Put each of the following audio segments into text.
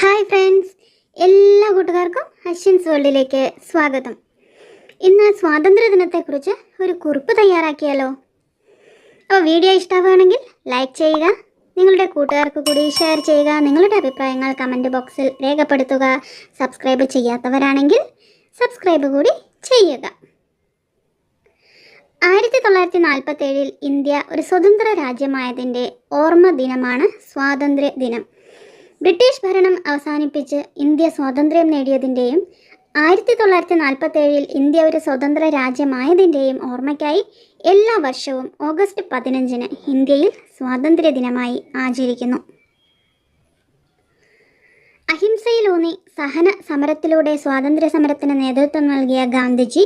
Hi friends. എല്ലാ കൂട്ടുകാർക്കും അശ്വിൻസ് വേൾഡിലേക്ക് സ്വാഗതം. ഇന്ന് സ്വാതന്ത്ര്യ ദിനത്തെക്കുറിച്ച് ഒരു കുറിപ്പ് തയ്യാറാക്കിയാലോ? അപ്പോൾ വീഡിയോ ഇഷ്ടമാണെങ്കിൽ ലൈക്ക് ചെയ്യുക നിങ്ങളുടെ കൂട്ടുകാർക്ക് കൂടി ഷെയർ ചെയ്യുക നിങ്ങളുടെ അഭിപ്രായങ്ങൾ കമന്റ് ബോക്സിൽ രേഖപ്പെടുത്തുക സബ്സ്ക്രൈബ് ചെയ്യാത്തവരാണെങ്കിൽ സബ്സ്ക്രൈബ് കൂടി ചെയ്യുക. ആയിരത്തി തൊള്ളായിരത്തി നാൽപ്പത്തേഴിൽ ഇന്ത്യ ഒരു സ്വതന്ത്ര രാജ്യമായതിന്റെ ഓർമ്മ ദിനമാണ് സ്വാതന്ത്ര്യ ദിനം ബ്രിട്ടീഷ് ഭരണം അവസാനിപ്പിച്ച് ഇന്ത്യ സ്വാതന്ത്ര്യം നേടിയതിന്റെയും ആയിരത്തി തൊള്ളായിരത്തി നാൽപ്പത്തി ഏഴിൽ ഇന്ത്യ ഒരു സ്വതന്ത്ര രാജ്യമായതിന്റെയും ഓർമ്മയ്ക്കായി എല്ലാ വർഷവും ഓഗസ്റ്റ് പതിനഞ്ചിന് ഇന്ത്യയിൽ സ്വാതന്ത്ര്യ ദിനമായി ആചരിക്കുന്നു. അഹിംസയിലൂന്നി സഹന സമരത്തിലൂടെ സ്വാതന്ത്ര്യ സമരത്തിന് നേതൃത്വം നൽകിയ ഗാന്ധിജി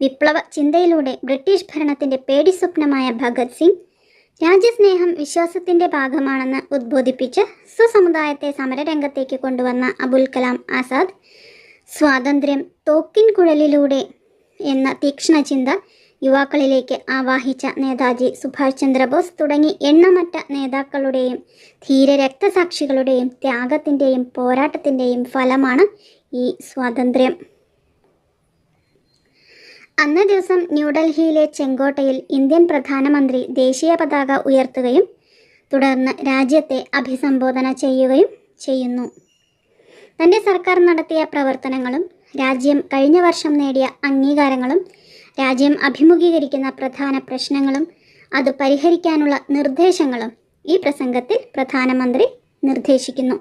വിപ്ലവ ചിന്തയിലൂടെ ബ്രിട്ടീഷ് ഭരണത്തിന്റെ പേടി സ്വപ്നമായ ഭഗത് സിംഗ് രാജ്യസ്നേഹം വിശ്വാസത്തിന്റെ ഭാഗമാണെന്ന് ഉദ്ബോധിപ്പിച്ച് സ്വസമുദായത്തെ സമരരംഗത്തേക്ക് കൊണ്ടുവന്ന അബുൽ കലാം ആസാദ് സ്വാതന്ത്ര്യം തോക്കിൻ കുഴലിലൂടെ എന്ന തീക്ഷ്ണ ചിന്ത യുവാക്കളിലേക്ക് ആവാഹിച്ച നേതാജി സുഭാഷ് ചന്ദ്രബോസ് തുടങ്ങി എണ്ണമറ്റ നേതാക്കളുടെയും ധീര രക്തസാക്ഷികളുടെയും ത്യാഗത്തിന്റെയും പോരാട്ടത്തിന്റെയും ഫലമാണ് ഈ സ്വാതന്ത്ര്യം. അന്നേ ദിവസം ന്യൂഡൽഹിയിലെ ചെങ്കോട്ടയിൽ ഇന്ത്യൻ പ്രധാനമന്ത്രി ദേശീയ പതാക ഉയർത്തുകയും തുടർന്ന് രാജ്യത്തെ അഭിസംബോധന ചെയ്യുകയും ചെയ്യുന്നു. തന്റെ സർക്കാർ നടത്തിയ പ്രവർത്തനങ്ങളും രാജ്യം കഴിഞ്ഞ വർഷം നേടിയ അംഗീകാരങ്ങളും രാജ്യം അഭിമുഖീകരിക്കുന്ന പ്രധാന പ്രശ്നങ്ങളും അത് പരിഹരിക്കാനുള്ള നിർദ്ദേശങ്ങളും ഈ പ്രസംഗത്തിൽ പ്രധാനമന്ത്രി നിർദ്ദേശിക്കുന്നു.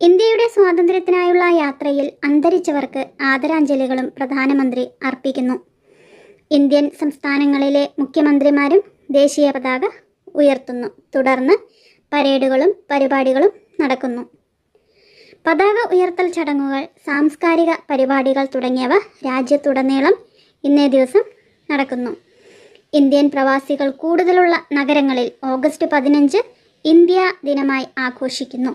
ഇന്ത്യയുടെ സ്വാതന്ത്ര്യത്തിനായുള്ള യാത്രയിൽ അന്തരിച്ചവർക്ക് ആദരാഞ്ജലികളും പ്രധാനമന്ത്രി അർപ്പിക്കുന്നു. ഇന്ത്യൻ സംസ്ഥാനങ്ങളിലെ മുഖ്യമന്ത്രിമാരും ദേശീയ പതാക ഉയർത്തുന്നു. തുടർന്ന് പരേഡുകളും പരിപാടികളും നടക്കുന്നു. പതാക ഉയർത്തൽ ചടങ്ങുകൾ സാംസ്കാരിക പരിപാടികൾ തുടങ്ങിയവ രാജ്യത്തുടനീളം ഇന്നേ ദിവസം നടക്കുന്നു. ഇന്ത്യൻ പ്രവാസികൾ കൂടുതലുള്ള നഗരങ്ങളിൽ ഓഗസ്റ്റ് പതിനഞ്ച് ഇന്ത്യ ദിനമായി ആഘോഷിക്കുന്നു.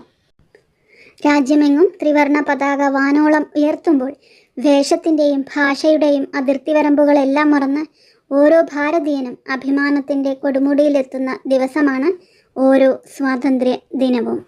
രാജ്യമെങ്ങും ത്രിവർണ പതാക വാനോളം ഉയർത്തുമ്പോൾ വേഷത്തിന്റെയും ഭാഷയുടെയും അതിർത്തി വരമ്പുകളെല്ലാം മറന്ന് ഓരോ ഭാരതീയനും അഭിമാനത്തിന്റെ കൊടുമുടിയിലെത്തുന്ന ദിവസമാണ് ഓരോ സ്വാതന്ത്ര്യ ദിനവും